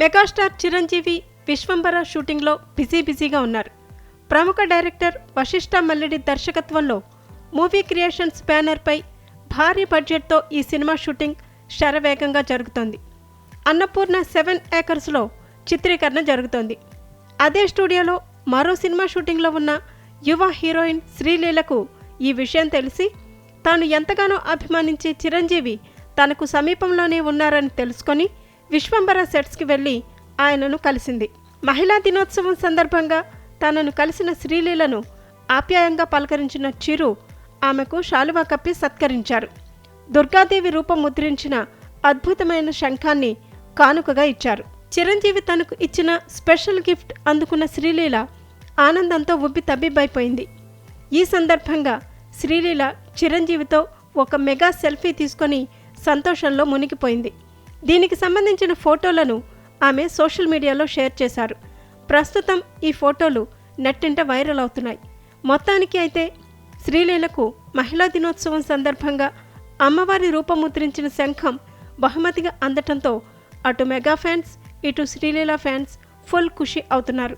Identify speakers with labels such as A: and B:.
A: Megastar Chiranjeevi Vishwambhara షూటింగ్లో busy బిజీగా ఉన్నారు. ప్రముఖ డైరెక్టర్ వశిష్ఠ మల్లిడి దర్శకత్వంలో మూవీ క్రియేషన్స్ బ్యానర్పై భారీ బడ్జెట్తో ఈ సినిమా షూటింగ్ శరవేగంగా జరుగుతోంది. అన్నపూర్ణ సెవెన్ ఏకర్స్లో చిత్రీకరణ జరుగుతోంది. అదే స్టూడియోలో మరో సినిమా షూటింగ్లో ఉన్న యువ హీరోయిన్ శ్రీలీలకు ఈ విషయం తెలిసి తాను ఎంతగానో అభిమానించే చిరంజీవి తనకు సమీపంలోనే ఉన్నారని తెలుసుకొని విశ్వంబర సెట్స్కి వెళ్ళి ఆయనను కలిసింది. మహిళా దినోత్సవం సందర్భంగా తనను కలిసిన శ్రీలీలను ఆప్యాయంగా పలకరించిన చిరు ఆమెకు శాలువా కప్పి సత్కరించారు. దుర్గాదేవి రూపం ముద్రించిన అద్భుతమైన శంఖాన్ని కానుకగా ఇచ్చారు. చిరంజీవి తనకు ఇచ్చిన స్పెషల్ గిఫ్ట్ అందుకున్న శ్రీలీల ఆనందంతో ఉబ్బి తబ్బిబ్బైపోయింది. ఈ సందర్భంగా శ్రీలీల చిరంజీవితో ఒక మెగా సెల్ఫీ తీసుకొని సంతోషంలో మునిగిపోయింది. దీనికి సంబంధించిన ఫోటోలను ఆమె సోషల్ మీడియాలో షేర్ చేశారు. ప్రస్తుతం ఈ ఫోటోలు నెట్టింట వైరల్ అవుతున్నాయి. మొత్తానికి అయితే శ్రీలీలకు మహిళా దినోత్సవం సందర్భంగా అమ్మవారి రూపముద్రించిన శంఖం బహుమతిగా అందటంతో అటు మెగా ఫ్యాన్స్ ఇటు శ్రీలీల ఫ్యాన్స్ ఫుల్ ఖుషి అవుతున్నారు.